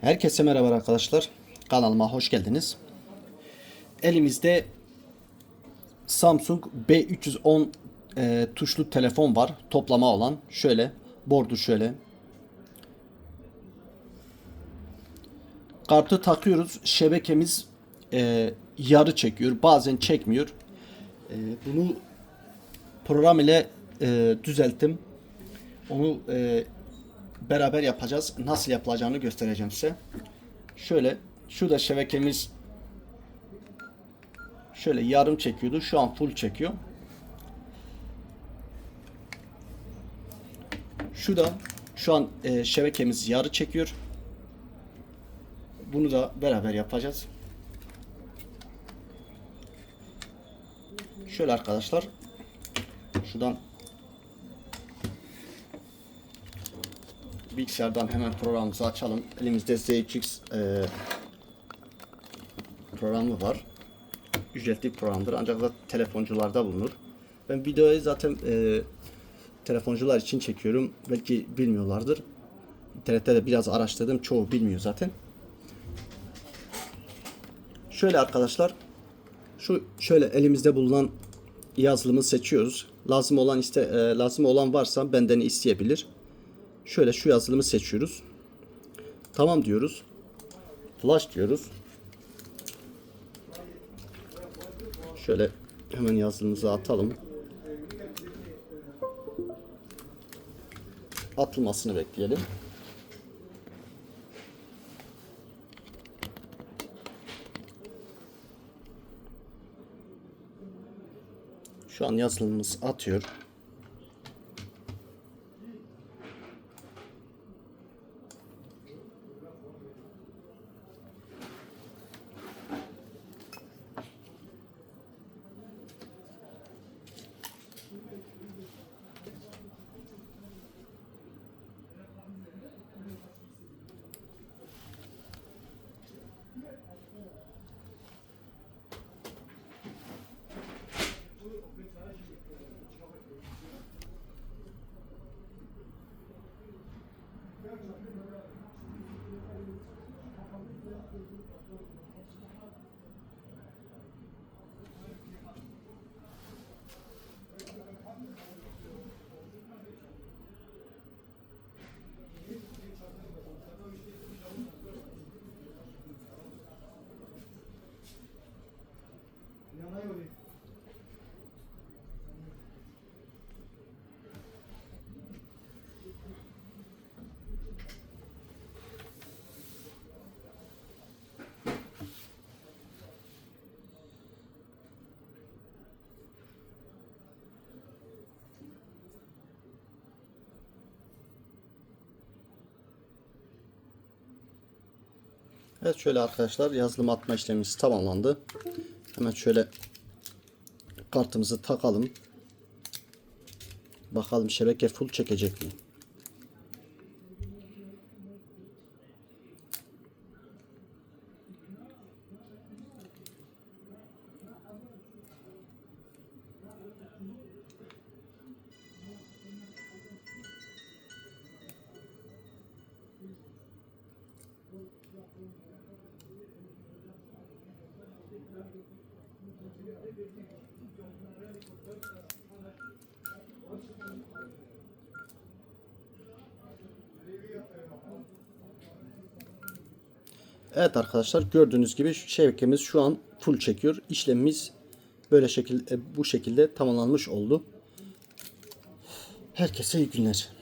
Herkese merhaba arkadaşlar. Kanalıma hoş geldiniz. Elimizde Samsung B310 e, tuşlu telefon var. Toplama olan. Şöyle. Bordu şöyle. Kartı takıyoruz. Şebekemiz e, yarı çekiyor. Bazen çekmiyor. E, bunu program ile e, düzelttim. Onu e, beraber yapacağız. Nasıl yapılacağını göstereceğim size. Şöyle şurada şebekemiz şöyle yarım çekiyordu. Şu an full çekiyor. Şurada şu an e, şebekemiz yarı çekiyor. Bunu da beraber yapacağız. Şöyle arkadaşlar. Şuradan bilgisayardan hemen programımızı açalım. Elimizde ZX e, programı var. Ücretli programdır ancak da telefoncularda bulunur. Ben videoyu zaten e, telefoncular için çekiyorum. Belki bilmiyorlardır. İnternette de biraz araştırdım. Çoğu bilmiyor zaten. Şöyle arkadaşlar. Şu şöyle elimizde bulunan yazılımı seçiyoruz. Lazım olan iste e, lazım olan varsa benden isteyebilir. Şöyle şu yazılımı seçiyoruz. Tamam diyoruz. Flash diyoruz. Şöyle hemen yazılımımızı atalım. Atılmasını bekleyelim. Şu an yazılımımız atıyor. Evet şöyle arkadaşlar yazılım atma işlemimiz tamamlandı. Hemen şöyle kartımızı takalım. Bakalım şebeke full çekecek mi? Evet arkadaşlar gördüğünüz gibi şebekemiz şu an full çekiyor. İşlemimiz böyle şekilde bu şekilde tamamlanmış oldu. Herkese iyi günler.